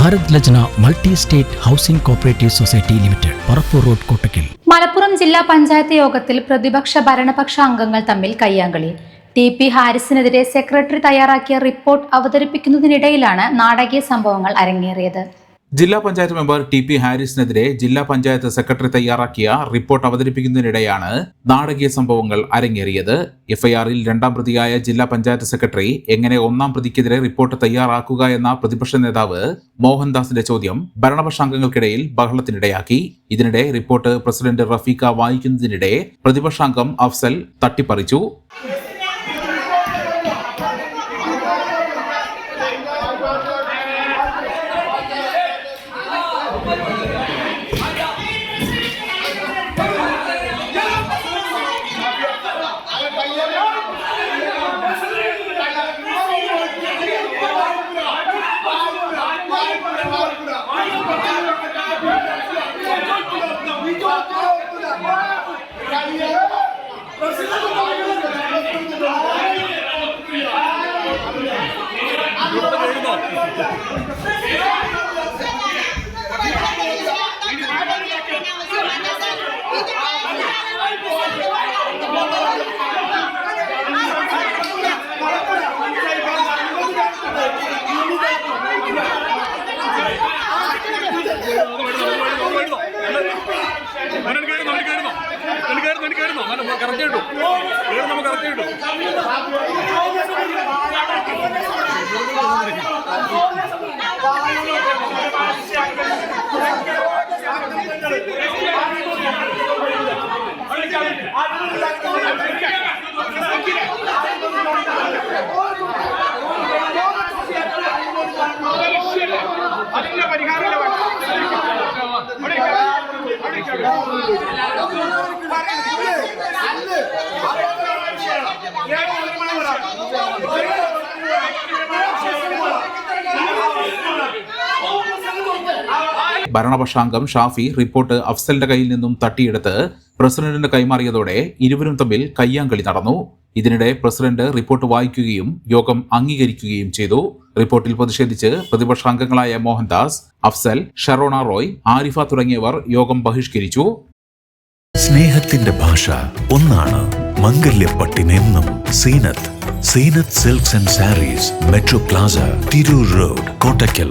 Bharat Lajna multi state housing cooperative society limited Parappur road Kottakkal. Malappuram ജില്ലാ പഞ്ചായത്ത് യോഗത്തിൽ പ്രതിപക്ഷ ഭരണപക്ഷ അംഗങ്ങൾ തമ്മിൽ കയ്യാങ്കളി. ടി പി ഹാരിസിനെതിരെ സെക്രട്ടറി തയ്യാറാക്കിയ റിപ്പോർട്ട് അവതരിപ്പിക്കുന്നതിനിടയിലാണ് നാടകീയ സംഭവങ്ങൾ അരങ്ങേറിയത്. ജില്ലാ പഞ്ചായത്ത് മെമ്പർ ടി പി ഹാരിസിനെതിരെ ജില്ലാ പഞ്ചായത്ത് സെക്രട്ടറി തയ്യാറാക്കിയ റിപ്പോർട്ട് അവതരിപ്പിക്കുന്നതിനിടെയാണ് നാടകീയ സംഭവങ്ങൾ അരങ്ങേറിയത്. എഫ്ഐആറിൽ രണ്ടാം പ്രതിയായ ജില്ലാ പഞ്ചായത്ത് സെക്രട്ടറി എങ്ങനെ ഒന്നാം പ്രതിക്കെതിരെ റിപ്പോർട്ട് തയ്യാറാക്കുക എന്ന പ്രതിപക്ഷ നേതാവ് മോഹൻദാസിന്റെ ചോദ്യം ഭരണപക്ഷാംഗങ്ങൾക്കിടയിൽ ബഹളത്തിനിടയാക്കി. ഇതിനിടെ റിപ്പോർട്ട് പ്രസിഡന്റ് റഫീഖ വായിക്കുന്നതിനിടെ പ്രതിപക്ഷാംഗം അഫ്സൽ തട്ടിപ്പറിച്ചു. കറക്റ്റ് കിട്ടും. നമുക്ക് കറക്റ്റ് കിട്ടും. അതിനുള്ള പരിഹാരം ഭരണപക്ഷാംഗം ഷാഫി റിപ്പോർട്ട് അഫ്സലിന്റെ കയ്യിൽ നിന്നും തട്ടിയെടുത്ത് പ്രസിഡന്റിന് കൈമാറിയതോടെ ഇരുവരും തമ്മിൽ കയ്യാങ്കളി നടന്നു. ഇതിനിടെ പ്രസിഡന്റ് റിപ്പോർട്ട് വായിക്കുകയും യോഗം അംഗീകരിക്കുകയും ചെയ്തു. റിപ്പോർട്ടിൽ പ്രതിഷേധിച്ച് പ്രതിപക്ഷാംഗങ്ങളായ മോഹൻദാസ് അഫ്സൽ ഷറോണ റോയ് ആരിഫ തുടങ്ങിയവർ യോഗം ബഹിഷ്കരിച്ചു. സ്നേഹത്തിന്റെ ഭാഷ ഒന്നാണ് മംഗല്യപ്പട്ടിനെന്നും Seenath Seenath silks and sarees Metro Plaza Tirur road Kottakkal.